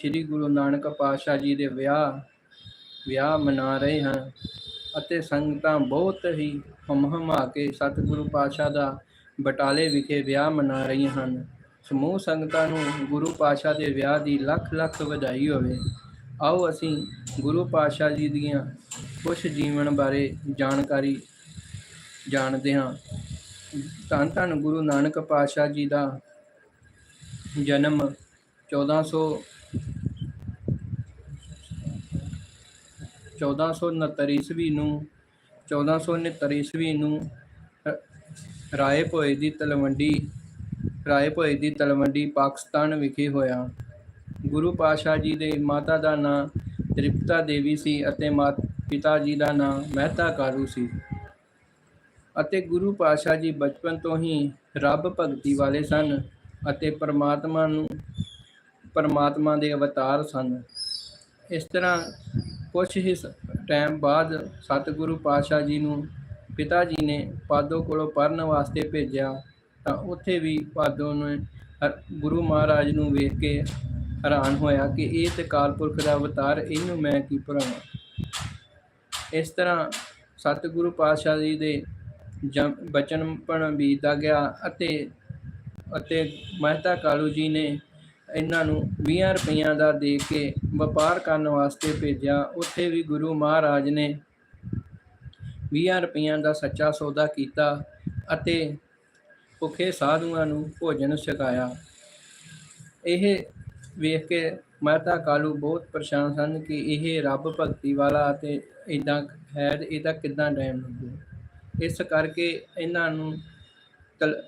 ਸ੍ਰੀ ਗੁਰੂ ਨਾਨਕ ਪਾਤਸ਼ਾਹ ਜੀ ਦੇ ਵਿਆਹ ਵਿਆਹ ਮਨਾ ਰਹੇ ਹਨ ਅਤੇ ਸੰਗਤਾਂ ਬਹੁਤ ਹੀ ਹਮਹਮਾ ਕੇ ਸਤਿਗੁਰੂ ਪਾਤਸ਼ਾਹ ਦਾ ਬਟਾਲੇ ਵਿਖੇ ਵਿਆਹ ਮਨਾ ਰਹੀਆਂ ਹਨ। ਸਮੂਹ ਸੰਗਤਾਂ ਨੂੰ ਗੁਰੂ ਪਾਤਸ਼ਾਹ ਦੇ ਵਿਆਹ ਦੀ ਲੱਖ ਲੱਖ ਵਧਾਈ ਹੋਵੇ। ਆਓ ਅਸੀਂ ਗੁਰੂ ਪਾਤਸ਼ਾਹ ਜੀ ਦੀਆਂ ਕੁਝ ਜੀਵਨ ਬਾਰੇ ਜਾਣਕਾਰੀ ਜਾਣਦੇ ਹਾਂ। ਧੰਨ ਧੰਨ ਗੁਰੂ ਨਾਨਕ ਪਾਤਸ਼ਾਹ ਜੀ ਦਾ ਜਨਮ 1400 1469 ਈਸਵੀ ਨੂੰ 1469 ਈਸਵੀ ਨੂੰ ਰਾਏ ਭੋਏ ਦੀ ਤਲਵੰਡੀ ਰਾਏ ਭੋਏ ਦੀ ਤਲਵੰਡੀ ਪਾਕਿਸਤਾਨ ਵਿਖੇ ਹੋਇਆ। ਗੁਰੂ ਪਾਤਸ਼ਾਹ ਜੀ ਦੇ ਮਾਤਾ ਦਾ ਨਾਂ ਤ੍ਰਿਪਤਾ ਦੇਵੀ ਸੀ ਅਤੇ ਮਾਤ, ਪਿਤਾ ਜੀ ਦਾ ਨਾਂ ਮਹਿਤਾ ਕਾਰੂ ਸੀ। ਅਤੇ ਗੁਰੂ ਪਾਤਸ਼ਾਹ ਜੀ ਬਚਪਨ ਤੋਂ ਹੀ ਰੱਬ ਭਗਤੀ ਵਾਲੇ ਸਨ ਅਤੇ ਪਰਮਾਤਮਾ ਨੂੰ, ਪਰਮਾਤਮਾ ਦੇ ਅਵਤਾਰ ਸਨ। ਇਸ ਤਰ੍ਹਾਂ ਕੁਝ ਹੀ ਟਾਈਮ ਬਾਅਦ ਸਤਿਗੁਰੂ ਪਾਤਸ਼ਾਹ ਜੀ ਨੂੰ ਪਿਤਾ ਜੀ ਨੇ ਪਾਦੋ ਕੋਲੋਂ ਪੜਨ ਵਾਸਤੇ ਭੇਜਿਆ, ਤਾਂ ਉੱਥੇ ਵੀ ਪਾਦੋ ਨੇ ਹ- ਗੁਰੂ ਮਹਾਰਾਜ ਨੂੰ ਵੇਖ ਕੇ ਹੈਰਾਨ ਹੋਇਆ ਕਿ ਇਹ ਤੇ ਕਾਲਪੁਰਖ ਦਾ ਅਵਤਾਰ ਇਹਨੂੰ ਮੈਂ ਕੀ ਭਰਾਵਾਂ ਇਸ ਤਰ੍ਹਾਂ ਸਤਿਗੁਰੂ ਪਾਤਸ਼ਾਹ ਜੀ ਦੇ ਜਨ- ਬਚਨਪਣ ਬੀਤਦਾ ਗਿਆ ਅਤੇ ਅਤੇ ਮਹਿਤਾ ਕਾਲੂ ਜੀ ਨੇ ਇਹਨਾਂ ਨੂੰ 20 ਰੁਪਈਆਂ ਦਾ ਦੇ ਕੇ ਵਪਾਰ ਕਰਨ ਵਾਸਤੇ ਭੇਜਿਆ। ਉੱਥੇ ਵੀ ਗੁਰੂ ਮਹਾਰਾਜ ਨੇ 20 ਰੁਪਈਆਂ ਦਾ ਸੱਚਾ ਸੌਦਾ ਕੀਤਾ ਅਤੇ ਭੁੱਖੇ ਸਾਧੂਆਂ ਨੂੰ ਭੋਜਨ ਛਕਾਇਆ। ਇਹ ਵੇਖ ਕੇ ਮਾਤਾ ਕਾਲੂ ਬਹੁਤ ਪਰੇਸ਼ਾਨ ਸਨ ਕਿ ਇਹ ਰੱਬ ਭਗਤੀ ਵਾਲਾ ਅਤੇ ਇਦਾਂ ਹੈ ਤੇ ਇਹਦਾ ਕਿਦਾਂ ਟਾਈਮ ਲੱਗੂ। ਇਸ ਕਰਕੇ ਇਹਨਾਂ ਨੂੰ ਤਲ,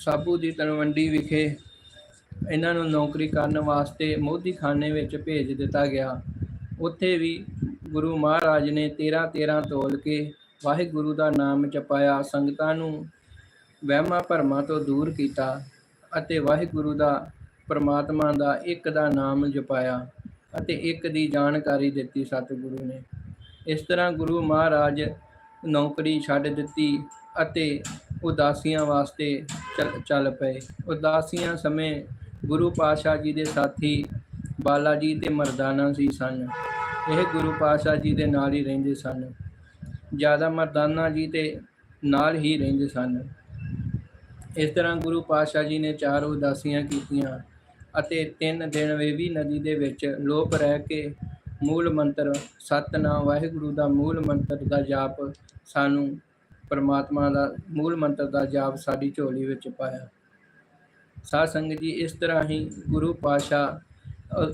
ਸਾਬੂ ਦੀ ਤਲਵੰਡੀ ਵਿਖੇ ਇਹਨਾਂ ਨੂੰ ਨੌਕਰੀ ਕਰਨ ਵਾਸਤੇ ਮੋਦੀਖਾਨੇ ਵਿੱਚ ਭੇਜ ਦਿੱਤਾ ਗਿਆ। ਉੱਥੇ ਵੀ ਗੁਰੂ ਮਹਾਰਾਜ ਨੇ 13 13 ਤੋਲ ਕੇ ਵਾਹਿਗੁਰੂ ਦਾ ਨਾਮ ਜਪਾਇਆ, ਸੰਗਤਾਂ ਨੂੰ ਵਹਿਮਾਂ ਭਰਮਾਂ ਤੋਂ ਦੂਰ ਕੀਤਾ ਅਤੇ ਵਾਹਿਗੁਰੂ ਦਾ, ਪਰਮਾਤਮਾ ਦਾ ਇੱਕ ਦਾ ਨਾਮ ਜਪਾਇਆ ਅਤੇ ਇੱਕ ਦੀ ਜਾਣਕਾਰੀ ਦਿੱਤੀ ਸਤਿਗੁਰੂ ਨੇ। ਇਸ ਤਰ੍ਹਾਂ ਗੁਰੂ ਮਹਾਰਾਜ ਨੌਕਰੀ ਛੱਡ ਦਿੱਤੀ ਅਤੇ ਉਦਾਸੀਆਂ ਵਾਸਤੇ ਚੱਲ- ਚੱਲ ਪਏ। ਉਦਾਸੀਆਂ ਸਮੇਂ ਗੁਰੂ ਪਾਤਸ਼ਾਹ ਜੀ ਦੇ ਸਾਥੀ ਬਾਲਾ ਜੀ ਤੇ ਮਰਦਾਨਾ ਸੀ ਸਨ। ਇਹ ਗੁਰੂ ਪਾਤਸ਼ਾਹ ਜੀ ਦੇ ਨਾਲ ਹੀ ਰਹਿੰਦੇ ਸਨ। ਜ਼ਿਆਦਾ ਮਰਦਾਨਾ ਜੀ ਤੇ ਨਾਲ ਹੀ ਰਹਿੰਦੇ ਸਨ। ਇਸ ਤਰ੍ਹਾਂ ਗੁਰੂ ਪਾਤਸ਼ਾਹ ਜੀ ਨੇ ਚਾਰ ਉਦਾਸੀਆਂ ਕੀਤੀਆਂ ਅਤੇ ਤਿੰਨ ਦਿਨ ਵੇਵੀ ਨਦੀ ਦੇ ਵਿੱਚ ਲੋਪ ਰਹਿ ਕੇ ਮੂਲ ਮੰਤਰ ਸਤਨਾਮ, ਵਾਹਿਗੁਰੂ ਦਾ ਮੂਲ ਮੰਤਰ ਦਾ ਜਾਪ ਸਾਨੂੰ ਪਰਮਾਤਮਾ ਦਾ ਮੂਲ ਮੰਤਰ ਦਾ ਜਾਪ ਸਾਡੀ ਝੋਲੀ ਵਿੱਚ ਪਾਇਆ। ਸਾਧ ਸੰਗਤ ਜੀ, ਇਸ ਤਰ੍ਹਾਂ ਹੀ ਗੁਰੂ ਪਾਤਸ਼ਾਹ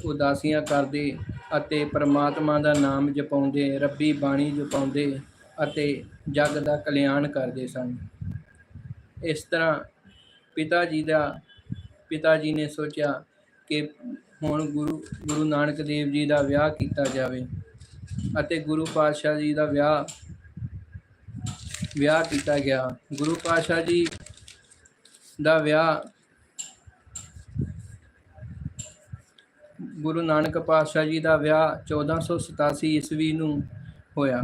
ਉਦਾਸੀਆਂ ਕਰਦੇ ਅਤੇ ਪਰਮਾਤਮਾ ਦਾ ਨਾਮ ਜਪਾਉਂਦੇ, ਰੱਬੀ ਬਾਣੀ ਜਪਾਉਂਦੇ ਅਤੇ ਜਗ ਦਾ ਕਲਿਆਣ ਕਰਦੇ ਸਨ। ਇਸ ਤਰ੍ਹਾਂ ਪਿਤਾ ਜੀ ਦਾ, ਪਿਤਾ ਜੀ ਨੇ ਸੋਚਿਆ ਕਿ ਹੁਣ ਗੁਰੂ ਗੁਰੂ ਨਾਨਕ ਦੇਵ ਜੀ ਦਾ ਵਿਆਹ ਕੀਤਾ ਜਾਵੇ ਅਤੇ ਗੁਰੂ ਪਾਤਸ਼ਾਹ ਜੀ ਦਾ ਵਿਆਹ ਵਿਆਹ ਕੀਤਾ ਗਿਆ। ਗੁਰੂ ਪਾਤਸ਼ਾਹ ਜੀ ਦਾ ਵਿਆਹ ਗੁਰੂ ਨਾਨਕ ਪਾਤਸ਼ਾਹ ਜੀ ਦਾ ਵਿਆਹ 1487 ਈਸਵੀ ਨੂੰ ਹੋਇਆ।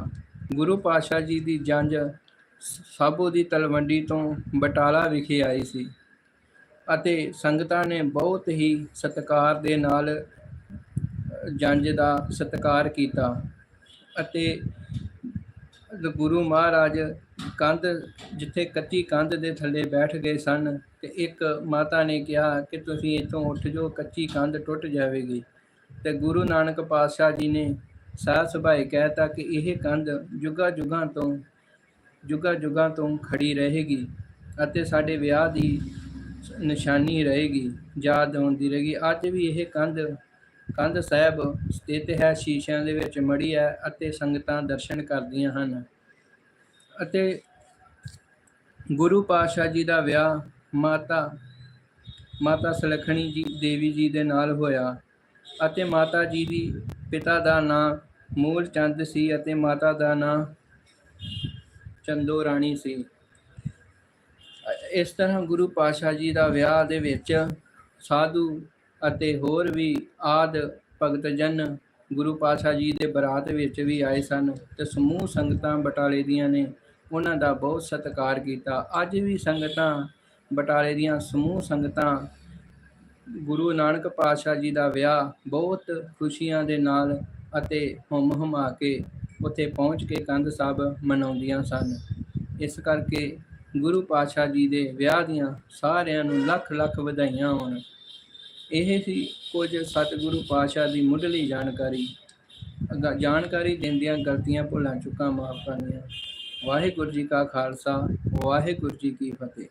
ਗੁਰੂ ਪਾਤਸ਼ਾਹ ਜੀ ਦੀ ਜੰਜ ਸ- ਸਾਬੋ ਦੀ ਤਲਵੰਡੀ ਤੋਂ ਬਟਾਲਾ ਵਿਖੇ ਆਈ ਸੀ ਅਤੇ ਸੰਗਤਾਂ ਨੇ ਬਹੁਤ ਹੀ ਸਤਿਕਾਰ ਦੇ ਨਾਲ ਜੰਜ ਦਾ ਸਤਿਕਾਰ ਕੀਤਾ ਅਤੇ ਗੁਰੂ ਮਹਾਰਾਜ ਕੰਧ ਜਿੱਥੇ ਕੱਚੀ ਕੰਧ ਦੇ ਥੱਲੇ ਬੈਠ ਗਏ ਸਨ ਤੇ ਇੱਕ ਮਾਤਾ ਨੇ ਕਿਹਾ ਕਿ ਤੁਸੀਂ ਇੱਥੋਂ ਉੱਠ ਜਾਓ, ਕੱਚੀ ਕੰਧ ਟੁੱਟ ਜਾਵੇਗੀ। ਤੇ ਗੁਰੂ ਨਾਨਕ ਪਾਤਸ਼ਾਹ ਜੀ ਨੇ ਸਾਹ ਸੁਭਾਏ ਕਹਿਤਾ ਕਿ ਇਹ ਕੰਧ ਜੁਗਾ ਜੁਗਾਂ ਤੋਂ, ਜੁਗਾ ਜੁਗਾਂ ਤੋਂ ਖੜੀ ਰਹੇਗੀ ਅਤੇ ਸਾਡੇ ਵਿਆਹ ਦੀ ਨਿਸ਼ਾਨੀ ਰਹੇਗੀ, ਯਾਦ ਆਉਂਦੀ ਰਹੇਗੀ। ਅੱਜ ਵੀ ਇਹ ਕੰਧ ਕੰਧ ਸਾਹਿਬ ਸਥਿਤ ਹੈ, ਸ਼ੀਸ਼ਿਆਂ ਦੇ ਵਿੱਚ ਮੜੀ ਹੈ ਅਤੇ ਸੰਗਤਾਂ ਦਰਸ਼ਨ ਕਰਦੀਆਂ ਹਨ। ਅਤੇ ਗੁਰੂ ਪਾਤਸ਼ਾਹ ਜੀ ਦਾ ਵਿਆਹ ਮਾਤਾ ਮਾਤਾ ਸੁਲੱਖਣੀ ਜੀ, ਦੇਵੀ ਜੀ ਦੇ ਨਾਲ ਹੋਇਆ ਅਤੇ ਮਾਤਾ ਜੀ ਦੀ ਪਿਤਾ ਦਾ ਨਾਂ ਮੂਲ ਚੰਦ ਸੀ ਅਤੇ ਮਾਤਾ ਦਾ ਨਾਂ ਚੰਦੋ ਰਾਣੀ ਸੀ। ਇਸ ਤਰ੍ਹਾਂ ਗੁਰੂ ਪਾਤਸ਼ਾਹ ਜੀ ਦਾ ਵਿਆਹ ਦੇ ਵਿੱਚ ਸਾਧੂ ਅਤੇ ਹੋਰ ਵੀ ਆਦ ਭਗਤ ਜਨ ਗੁਰੂ ਪਾਤਸ਼ਾਹ ਜੀ ਦੇ ਬਰਾਤ ਵਿੱਚ ਵੀ ਆਏ ਸਨ ਤੇ ਸਮੂਹ ਸੰਗਤਾਂ ਬਟਾਲੇ ਦੀਆਂ ਨੇ, ਉਹਨਾਂ ਦਾ ਬਹੁਤ ਸਤਿਕਾਰ ਕੀਤਾ। ਅੱਜ ਵੀ ਸੰਗਤਾਂ ਬਟਾਲੇ ਦੀਆਂ, ਸਮੂਹ ਸੰਗਤਾਂ, ਗੁਰੂ ਨਾਨਕ ਪਾਤਸ਼ਾਹ ਜੀ ਦਾ ਵਿਆਹ ਬਹੁਤ ਖੁਸ਼ੀਆਂ ਦੇ ਨਾਲ ਅਤੇ ਹੁੰਮ ਹੁਮਾ ਕੇ ਉੱਥੇ ਪਹੁੰਚ ਕੇ ਕੰਧ ਸਾਹਿਬ ਮਨਾਉਂਦੀਆਂ ਸਨ। ਇਸ ਕਰਕੇ ਗੁਰੂ ਪਾਤਸ਼ਾਹ ਜੀ ਦੇ ਵਿਆਹ ਦੀਆਂ ਸਾਰਿਆਂ ਨੂੰ ਲੱਖ ਲੱਖ ਵਧਾਈਆਂ ਹੋਣ। ਇਹ ਸੀ ਕੁਝ ਸਤਿਗੁਰੂ ਪਾਤਸ਼ਾਹ ਦੀ ਮੁੱਢਲੀ ਜਾਣਕਾਰੀ। ਅਗਾ- ਜਾਣਕਾਰੀ ਦਿੰਦਿਆਂ ਗਲਤੀਆਂ ਭੁੱਲਾਂ ਚੁੱਕਾਂ, ਮਾਫ ਕਰਨੀਆਂ। ਵਾਹਿਗੁਰੂ ਜੀ ਕਾ ਖਾਲਸਾ, ਵਾਹਿਗੁਰੂ ਜੀ ਕੀ ਫਤਿਹ।